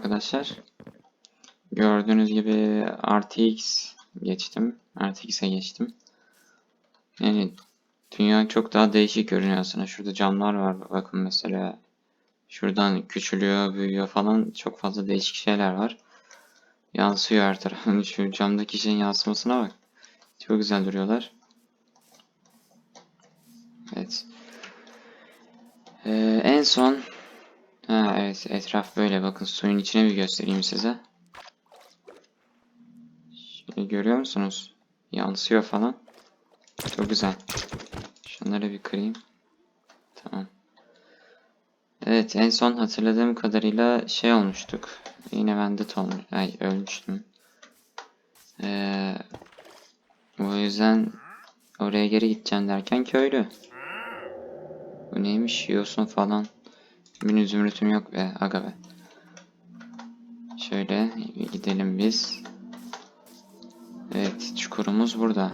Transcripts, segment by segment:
Arkadaşlar. Gördüğünüz gibi RTX geçtim. RTX'e geçtim. Yani dünya çok daha değişik görünüyor aslında. Şurada camlar var. Bakın mesela şuradan küçülüyor, büyüyor falan. Çok fazla değişik şeyler var. Yansıyor her tarafın. Şu camdaki şeyin yansımasına bak. Çok güzel duruyorlar. Evet. Ee, en son Ha evet etraf böyle bakın suyun içine bir göstereyim size. Şöyle görüyor musunuz? Yansıyor falan. Çok güzel. Şunları bir kırayım. Tamam. Evet en son hatırladığım kadarıyla şey olmuştuk. Yine ben de olmuş. Ay ölmüştüm. Ee, o yüzden oraya geri gideceğim derken köylü. Bu neymiş? Yosun falan. Benim zümrütüm yok be aga be. Şöyle gidelim biz. Evet çukurumuz burada.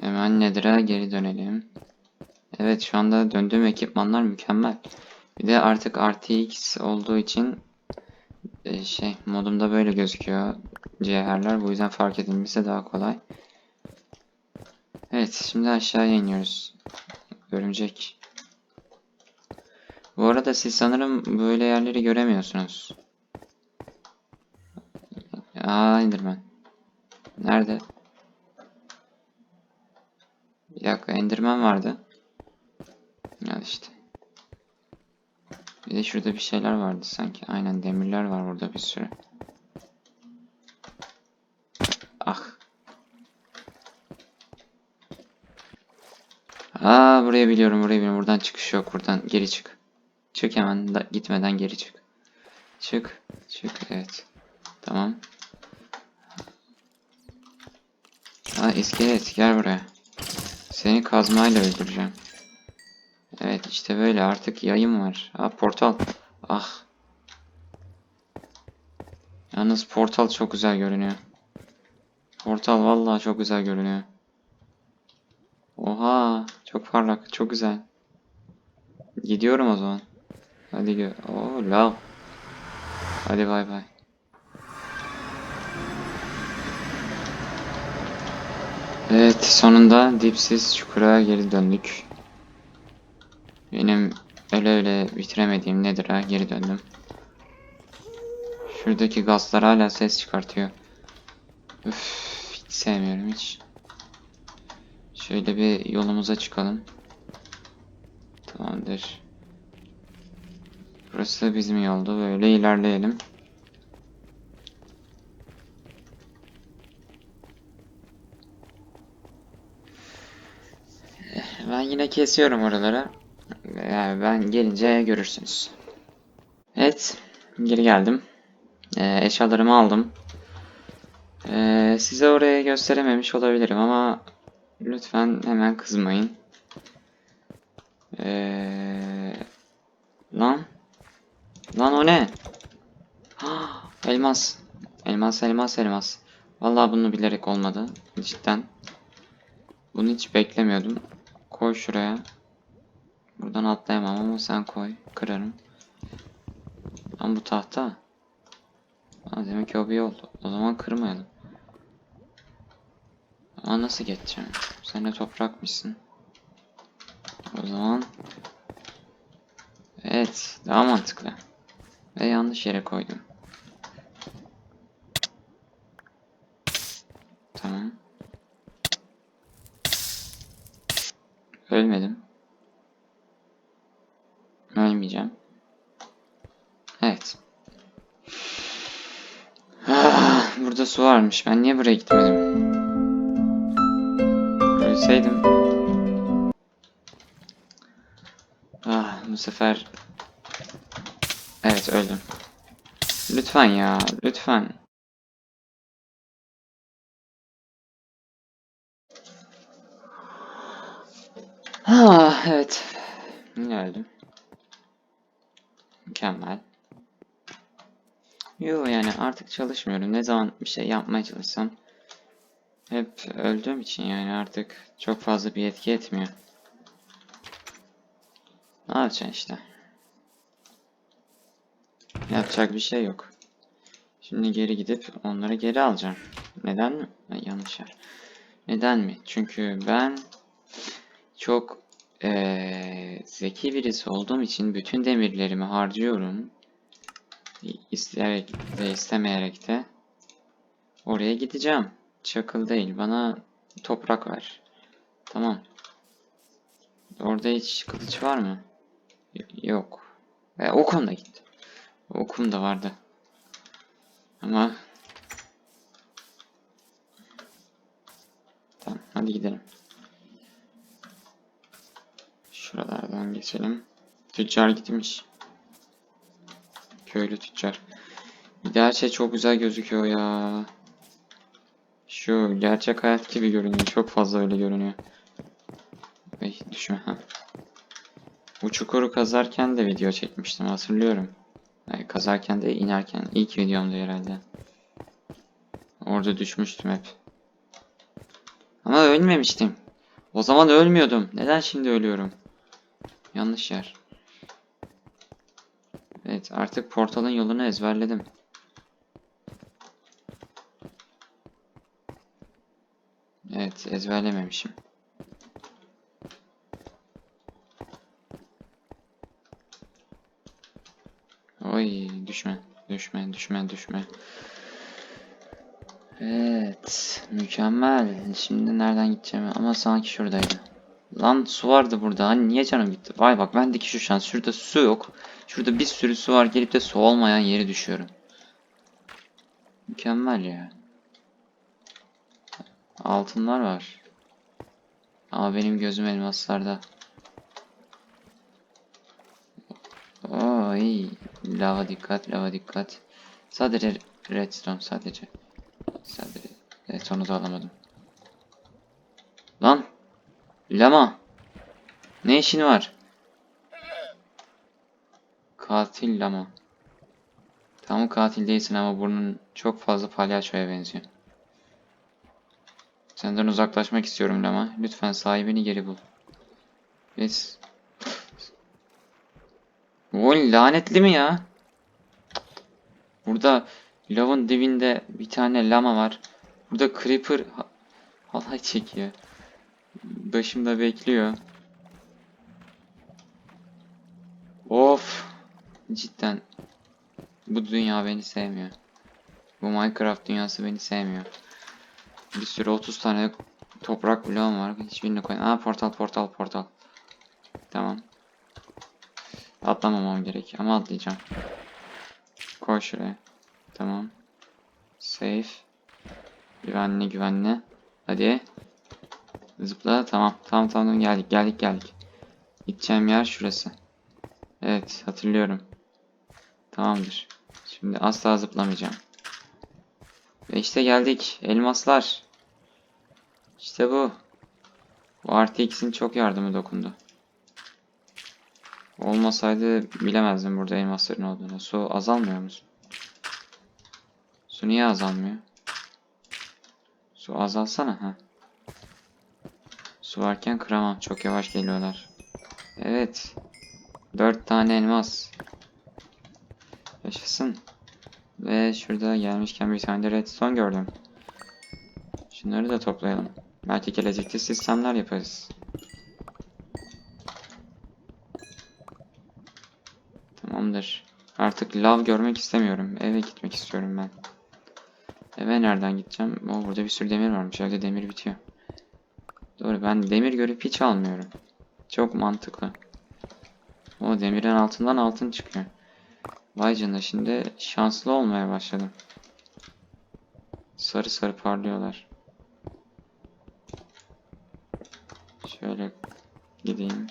Hemen Nether'a geri dönelim. Evet şu anda döndüğüm ekipmanlar mükemmel. Bir de artık RTX olduğu için e, şey modumda böyle gözüküyor cevherler. Bu yüzden fark edilmesi daha kolay. Evet şimdi aşağıya iniyoruz. Örümcek. Bu arada siz sanırım böyle yerleri göremiyorsunuz. Aa Enderman. Nerede? Bir dakika Enderman vardı. Al işte. Bir de şurada bir şeyler vardı sanki. Aynen demirler var burada bir sürü. Ah. Aa burayı biliyorum burayı biliyorum. Buradan çıkış yok. Buradan geri çık. Çık hemen da, gitmeden geri çık. Çık. Çık. Evet. Tamam. Aa iskelet gel buraya. Seni kazmayla öldüreceğim. Evet işte böyle artık yayım var. Aa portal. Ah. Yalnız portal çok güzel görünüyor. Portal vallahi çok güzel görünüyor. Oha çok parlak çok güzel. Gidiyorum o zaman. Hadi gö. Oo lav. Hadi bay bay. Evet sonunda dipsiz çukura geri döndük. Benim öyle öyle bitiremediğim nedir ha geri döndüm. Şuradaki gazlar hala ses çıkartıyor. Üf, hiç sevmiyorum hiç. Şöyle bir yolumuza çıkalım. Tamamdır. Burası bizim yoldu. Böyle ilerleyelim. Ben yine kesiyorum oralara. Yani ben gelince görürsünüz. Evet. Geri geldim. Ee, eşyalarımı aldım. Ee, size oraya gösterememiş olabilirim ama lütfen hemen kızmayın. Ee, lan. Lan o ne? Elmas. Elmas, elmas, elmas. Vallahi bunu bilerek olmadı. Cidden. Bunu hiç beklemiyordum. Koy şuraya. Buradan atlayamam ama sen koy. Kırarım. Lan bu tahta. Aa, demek ki o bir yol. O zaman kırmayalım. Ama nasıl geçeceğim? Sen de toprakmışsın. O zaman Evet, daha mantıklı. Ve yanlış yere koydum. Tamam. Ölmedim. Ölmeyeceğim. Evet. Ah, burada su varmış. Ben niye buraya gitmedim? Ölseydim. Ah, bu sefer Evet öldüm. Lütfen ya, lütfen. Ah evet. Öldüm. Mükemmel. Yo yani artık çalışmıyorum. Ne zaman bir şey yapmaya çalışsam hep öldüğüm için yani artık çok fazla bir etki etmiyor. Ne yapacaksın işte. Yapacak bir şey yok. Şimdi geri gidip onları geri alacağım. Neden mi? Yanlış yer. Neden mi? Çünkü ben çok eee, zeki birisi olduğum için bütün demirlerimi harcıyorum. İsteyerek ve istemeyerek de oraya gideceğim. Çakıl değil. Bana toprak ver. Tamam. Orada hiç kılıç var mı? Yok. E, okum da gitti. Okum da vardı. Ama Tamam hadi gidelim. Şuralardan geçelim. Tüccar gitmiş. Köylü tüccar. Her şey çok güzel gözüküyor ya. Şu gerçek hayat gibi görünüyor. Çok fazla öyle görünüyor. Ay düşme ha. Bu çukuru kazarken de video çekmiştim hatırlıyorum. Kazarken de inerken ilk videomda herhalde. Orada düşmüştüm hep. Ama ölmemiştim. O zaman ölmüyordum. Neden şimdi ölüyorum? Yanlış yer. Evet artık portalın yolunu ezberledim. Evet ezberlememişim. Oy düşme düşme düşme düşme. Evet mükemmel. Şimdi nereden gideceğim ama sanki şuradaydı. Lan su vardı burada. Hani niye canım gitti? Vay bak bendeki şu şans. Şurada su yok. Şurada bir sürü su var. Gelip de su olmayan yere düşüyorum. Mükemmel ya. Altınlar var. Ama benim gözüm elmaslarda. Oy. Lava dikkat, lava dikkat. Sadece redstone sadece. Sadece redstone'u da alamadım. Lan. Lama. Ne işin var? Katil lama. Tamam katil değilsin ama burnun çok fazla palyaçoya benziyor. Senden uzaklaşmak istiyorum lama. Lütfen sahibini geri bul. Biz... O lanetli mi ya? Burada lavın dibinde bir tane lama var. Burada creeper ha- halay çekiyor. Başımda bekliyor. Of. Cidden. Bu dünya beni sevmiyor. Bu Minecraft dünyası beni sevmiyor. Bir sürü 30 tane toprak bloğum var. Hiçbirini koy. Aa portal portal portal. Tamam. Atlamamam gerek ama atlayacağım. Koy şuraya. Tamam. Safe. Güvenli güvenli. Hadi. Zıpla. Tamam. Tamam tamam geldik geldik geldik. Gideceğim yer şurası. Evet hatırlıyorum. Tamamdır. Şimdi asla zıplamayacağım. Ve işte geldik. Elmaslar. İşte bu. Bu RTX'in çok yardımı dokundu. Olmasaydı bilemezdim burada elmasların olduğunu. Su azalmıyor mu? Su niye azalmıyor? Su azalsana ha. Su varken kıramam. Çok yavaş geliyorlar. Evet. Dört tane elmas. Yaşasın. Ve şurada gelmişken bir tane de redstone gördüm. Şunları da toplayalım. Belki gelecekte sistemler yaparız. Tamamdır. Artık lav görmek istemiyorum. Eve gitmek istiyorum ben. Eve nereden gideceğim? O burada bir sürü demir varmış. Evde demir bitiyor. Doğru ben demir görüp hiç almıyorum. Çok mantıklı. O demirin altından altın çıkıyor. Vay canına şimdi şanslı olmaya başladım. Sarı sarı parlıyorlar. Şöyle gideyim.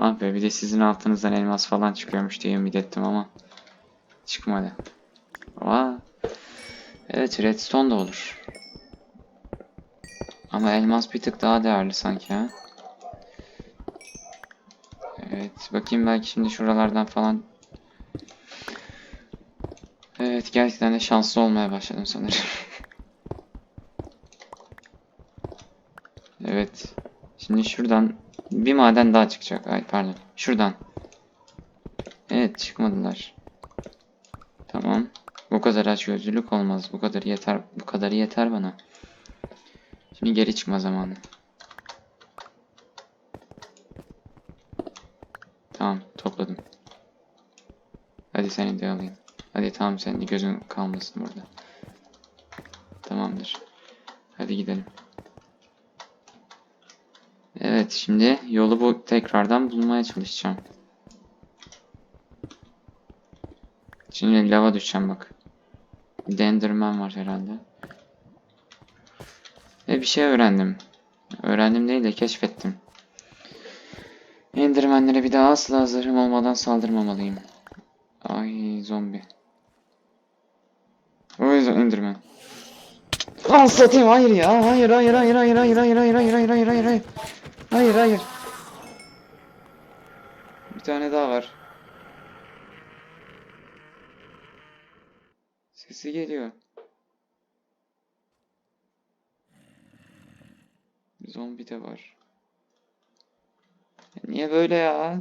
Ah be bir de sizin altınızdan elmas falan çıkıyormuş diye ümit ettim ama çıkmadı. Aa, evet redstone da olur. Ama elmas bir tık daha değerli sanki ha. Evet bakayım belki şimdi şuralardan falan. Evet gerçekten de şanslı olmaya başladım sanırım. evet. Şimdi şuradan bir maden daha çıkacak. Ay pardon. Şuradan. Evet çıkmadılar. Tamam. Bu kadar açgözlülük olmaz. Bu kadar yeter. Bu kadarı yeter bana. Şimdi geri çıkma zamanı. Tamam topladım. Hadi seni de alayım. Hadi tamam senin de gözün kalmasın burada. Tamamdır. Hadi gidelim. Evet şimdi yolu bu tekrardan bulmaya çalışacağım. Şimdi lava düşeceğim bak. Denderman var herhalde. Ve bir şey öğrendim. Öğrendim değil de keşfettim. Endermenlere bir daha asla zırhım olmadan saldırmamalıyım. Ay zombi. O yüzden Enderman. Lan satayım hayır ya hayır hayır hayır hayır hayır hayır hayır hayır hayır hayır hayır hayır hayır. Bir tane daha var. Sesi geliyor. Zombi de var. Niye böyle ya?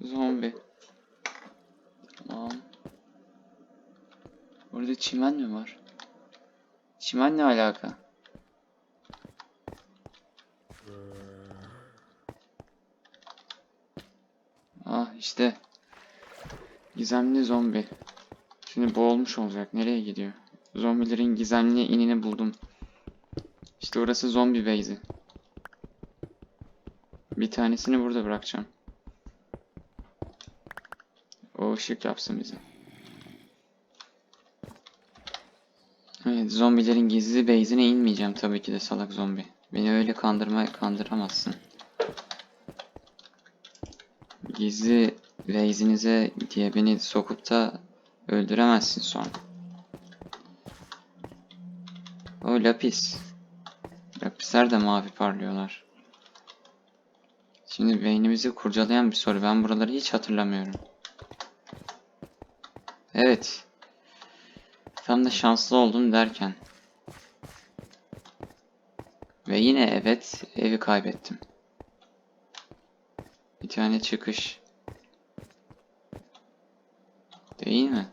Zombi Tamam. Orada çimen mi var? Çimen ne alaka? Ah işte. Gizemli zombi. Şimdi boğulmuş olacak. Nereye gidiyor? Zombilerin gizemli inini buldum. İşte orası zombi base'i. Bir tanesini burada bırakacağım. O ışık yapsın bize. Evet, zombilerin gizli base'ine inmeyeceğim tabii ki de salak zombi. Beni öyle kandırma kandıramazsın. Gizli base'inize diye beni sokup da öldüremezsin sonra. O lapis. Lapisler de mavi parlıyorlar. Şimdi beynimizi kurcalayan bir soru. Ben buraları hiç hatırlamıyorum. Evet. Tam da şanslı oldum derken. Ve yine evet evi kaybettim. Bir tane çıkış. Değil mi?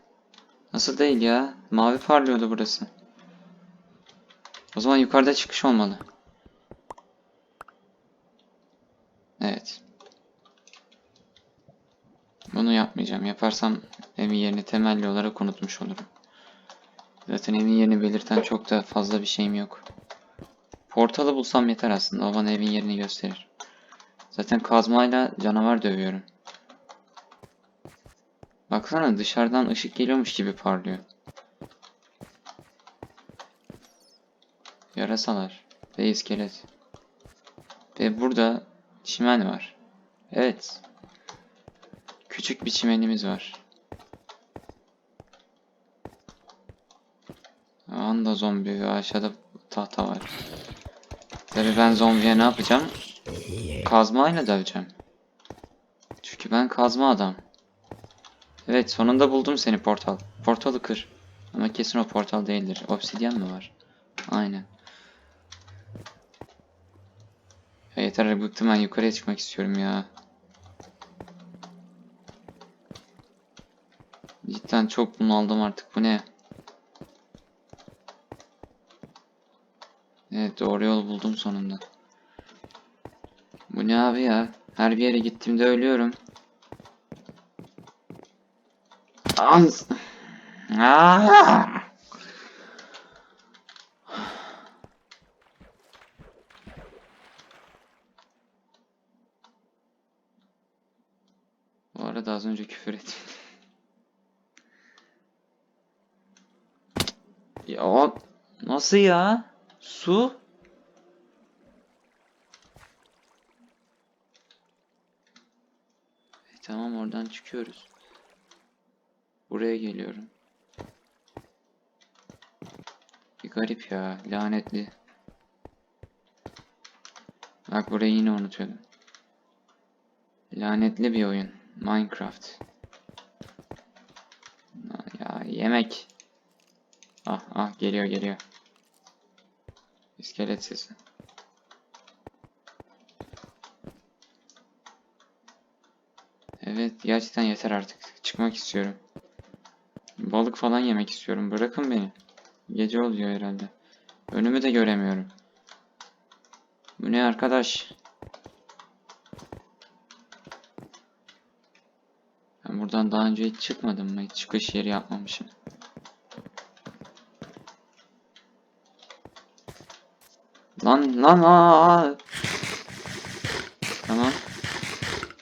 Nasıl değil ya? Mavi parlıyordu burası. O zaman yukarıda çıkış olmalı. Evet. Bunu yapmayacağım. Yaparsam evin yerini temelli olarak unutmuş olurum. Zaten evin yerini belirten çok da fazla bir şeyim yok. Portalı bulsam yeter aslında. O bana evin yerini gösterir. Zaten kazmayla canavar dövüyorum. Baksana dışarıdan ışık geliyormuş gibi parlıyor. Yarasalar ve iskelet. Ve burada çimen var. Evet. Küçük bir çimenimiz var. Anda zombi ve aşağıda tahta var. Tabii ben zombiye ne yapacağım? Kazmayla döveceğim. Çünkü ben kazma adam. Evet sonunda buldum seni portal. Portalı kır. Ama kesin o portal değildir. Obsidyen mi var? Aynen. Ya yeter bıktım ben yukarıya çıkmak istiyorum ya. Cidden çok bunaldım artık bu ne? Evet doğru yol buldum sonunda. Bu ne abi ya? Her bir yere gittiğimde ölüyorum. Az. Aa! Bu arada az önce küfür ettim. Ya nasıl ya? Su? E, tamam oradan çıkıyoruz. Buraya geliyorum. Bir garip ya, lanetli. Bak burayı yine unutuyordum. Lanetli bir oyun. Minecraft. Ya yemek. Ah ah geliyor geliyor. İskelet sesi. Evet gerçekten yeter artık. Çıkmak istiyorum. Balık falan yemek istiyorum. Bırakın beni. Gece oluyor herhalde. Önümü de göremiyorum. Bu ne arkadaş? Ben buradan daha önce hiç çıkmadım mı? Hiç çıkış yeri yapmamışım. Lan lan aa! Tamam.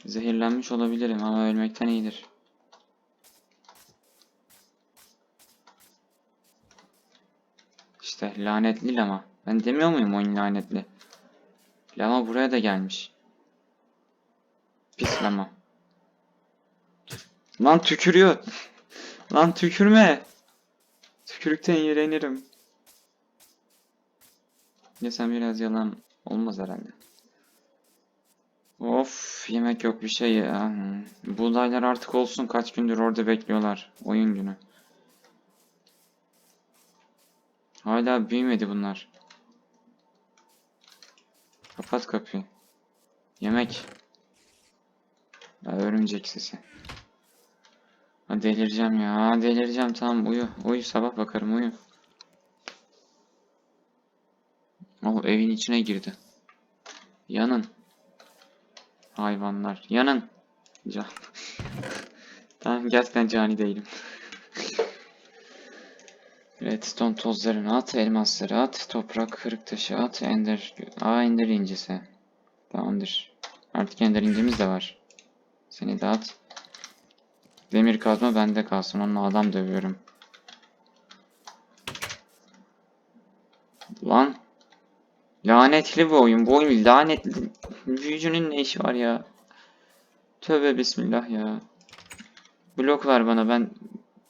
Zehirlenmiş olabilirim ama ölmekten iyidir. İşte lanetli lama. Ben demiyor muyum oyun lanetli? Lama buraya da gelmiş. Pis lama. Lan tükürüyor. Lan tükürme. Tükürükten iğrenirim. Yesem biraz yalan olmaz herhalde. Of yemek yok bir şey ya. Hmm. Buğdaylar artık olsun kaç gündür orada bekliyorlar. Oyun günü. Hala büyümedi bunlar. Kapat kapıyı. Yemek. Ya örümcek sesi. Ha, delireceğim ya. Delireceğim tamam uyu. Uyu sabah bakarım uyu. Oh evin içine girdi. Yanın. Hayvanlar. Yanın. Can. tamam gerçekten cani değilim. Redstone tozlarını at, elmasları at, toprak kırık taşı at, ender... Aa ender incisi. Tamamdır. Artık ender incimiz de var. Seni de at. Demir kazma bende kalsın. Onunla adam dövüyorum. Lan. Lanetli bu oyun. Bu oyun lanetli. Büyücünün ne işi var ya? Tövbe bismillah ya. Blok ver bana ben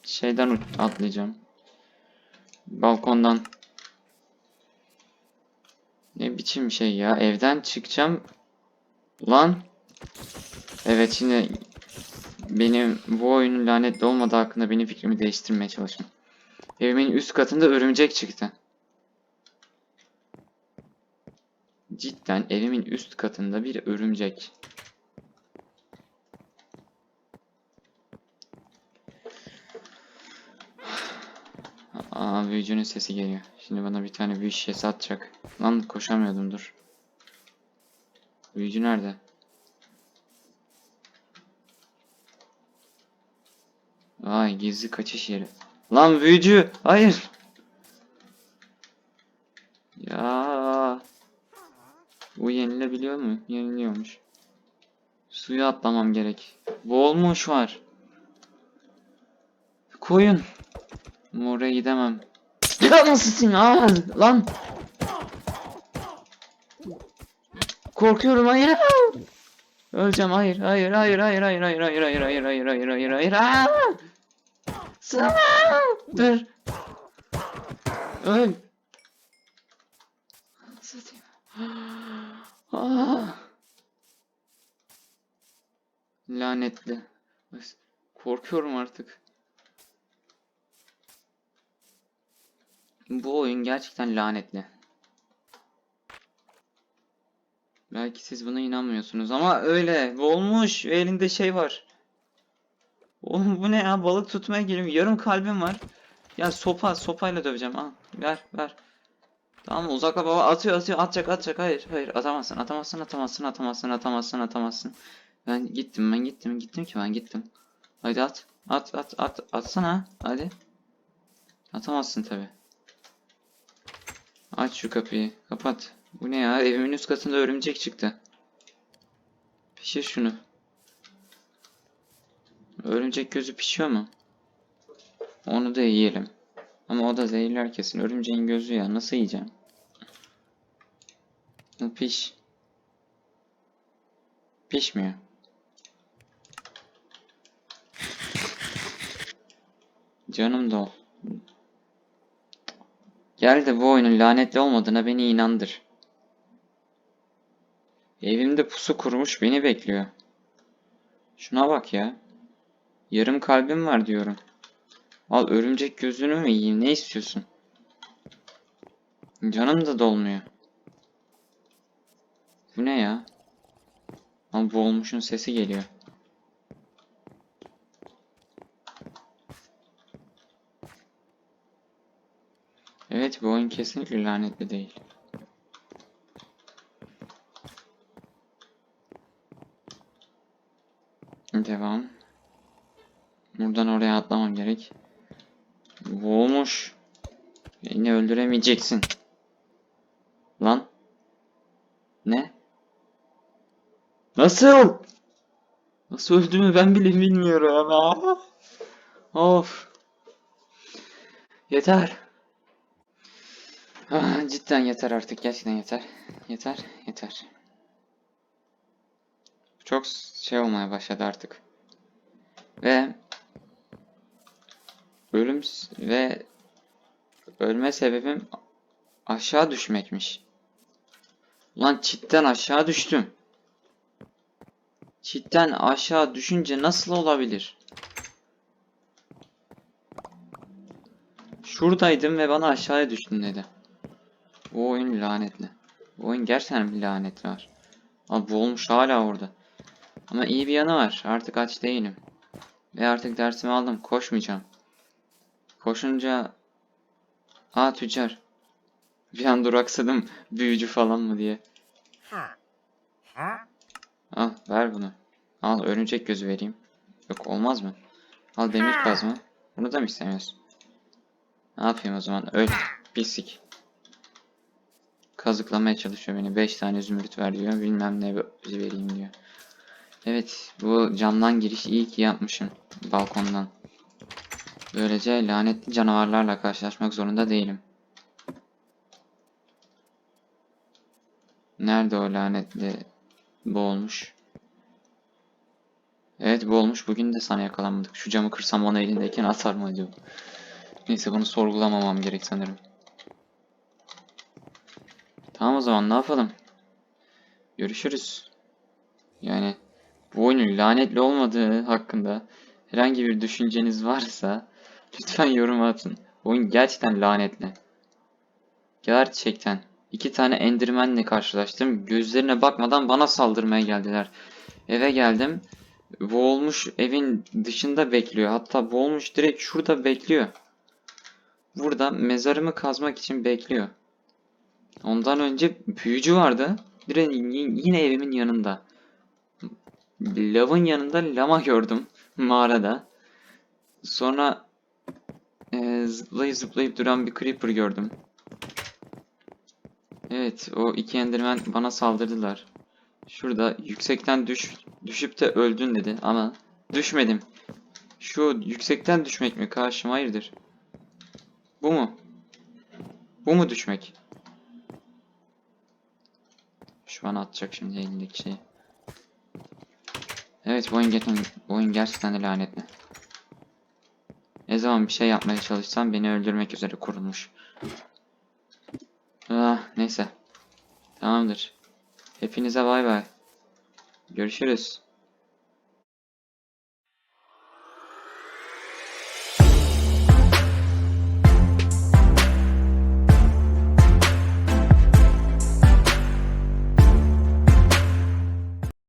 şeyden atlayacağım. Balkondan. Ne biçim şey ya? Evden çıkacağım. Lan. Evet yine benim bu oyunun lanetli olmadığı hakkında benim fikrimi değiştirmeye çalışın. Evimin üst katında örümcek çıktı. Cidden evimin üst katında bir örümcek. Aa büyücünün sesi geliyor. Şimdi bana bir tane büyü şişesi atacak. Lan koşamıyordum dur. Büyücü nerede? Vay gizli kaçış yeri. Lan büyücü! Hayır! Ya Bu yenilebiliyor mu? Yeniliyormuş. Suya atlamam gerek. Boğulmuş var. Koyun. Ama oraya gidemem. Ya nasılsın? Aa, lan. Korkuyorum hayır. Öleceğim hayır hayır hayır hayır hayır hayır hayır hayır hayır hayır hayır hayır hayır Aa! Sana! Dur. Öl. Satayım. Aa! Lanetli. Korkuyorum artık. Bu oyun gerçekten lanetli. Belki siz buna inanmıyorsunuz ama öyle. Olmuş. Elinde şey var. Oğlum bu ne ya? Balık tutmaya geliyorum. Yarım kalbim var. Ya sopa, sopayla döveceğim. Al. Ver, ver. Tamam? Uzakla baba. Atıyor, atıyor. Atacak, atacak. Hayır, hayır. Atamazsın, atamazsın, atamazsın, atamazsın, atamazsın, atamazsın. Ben gittim, ben gittim. Gittim ki ben gittim. Hadi at. At, at, at. Atsana. Hadi. Atamazsın tabi. Aç şu kapıyı. Kapat. Bu ne ya? Evimin üst katında örümcek çıktı. Pişir şunu. Örümcek gözü pişiyor mu? Onu da yiyelim. Ama o da zehirler kesin. Örümceğin gözü ya. Nasıl yiyeceğim? Piş. Pişmiyor. Canım da ol. Gel de bu oyunun lanetli olmadığına beni inandır. Evimde pusu kurmuş beni bekliyor. Şuna bak ya. Yarım kalbim var diyorum. Al örümcek gözünü mü yiyeyim ne istiyorsun? Canım da dolmuyor. Bu ne ya? Ama boğulmuşun sesi geliyor. Bu oyun kesinlikle lanetli değil. Devam. Buradan oraya atlamam gerek. Boğulmuş. Beni öldüremeyeceksin. Lan. Ne? Nasıl? Nasıl öldüğümü ben bile bilmiyorum ama. Of. Yeter. Cidden yeter artık. Gerçekten yeter. Yeter. Yeter. Çok şey olmaya başladı artık. Ve ölüm ve ölme sebebim aşağı düşmekmiş. Ulan çitten aşağı düştüm. Çitten aşağı düşünce nasıl olabilir? Şuradaydım ve bana aşağıya düştün dedi. Bu oyun lanetli. Bu oyun gerçekten bir lanetli var. Abi boğulmuş hala orada. Ama iyi bir yanı var. Artık aç değilim. Ve artık dersimi aldım. Koşmayacağım. Koşunca... Aa tüccar. Bir an duraksadım. Büyücü falan mı diye. Al ver bunu. Al örümcek gözü vereyim. Yok olmaz mı? Al demir kazma. Bunu da mı istemiyorsun? Ne yapayım o zaman? Öl. Pislik. Kazıklamaya çalışıyor beni. 5 tane zümrüt ver diyor. Bilmem ne vereyim diyor. Evet bu camdan giriş iyi ki yapmışım. Balkondan. Böylece lanetli canavarlarla karşılaşmak zorunda değilim. Nerede o lanetli boğulmuş? Evet boğulmuş. Bugün de sana yakalanmadık. Şu camı kırsam onu elindeyken atar mı acaba? Neyse bunu sorgulamamam gerek sanırım. Tamam o zaman ne yapalım? Görüşürüz. Yani bu oyunun lanetli olmadığı hakkında herhangi bir düşünceniz varsa lütfen yorum atın. Oyun gerçekten lanetli. Gerçekten. İki tane Enderman'le karşılaştım. Gözlerine bakmadan bana saldırmaya geldiler. Eve geldim. Boğulmuş evin dışında bekliyor. Hatta boğulmuş direkt şurada bekliyor. Burada mezarımı kazmak için bekliyor. Ondan önce büyücü vardı. Y- yine evimin yanında. Lavın yanında lama gördüm mağarada. Sonra eee, zıplayıp zıplayıp duran bir creeper gördüm. Evet, o iki enderman bana saldırdılar. Şurada yüksekten düş düşüp de öldün dedi ama düşmedim. Şu yüksekten düşmek mi karşıma hayırdır? Bu mu? Bu mu düşmek? Şu an atacak şimdi elindeki şeyi. Evet bu oyun, gerçekten, bu oyun gerçekten de lanetli. Ne zaman bir şey yapmaya çalışsam beni öldürmek üzere kurulmuş. Ah, neyse. Tamamdır. Hepinize bay bay. Görüşürüz.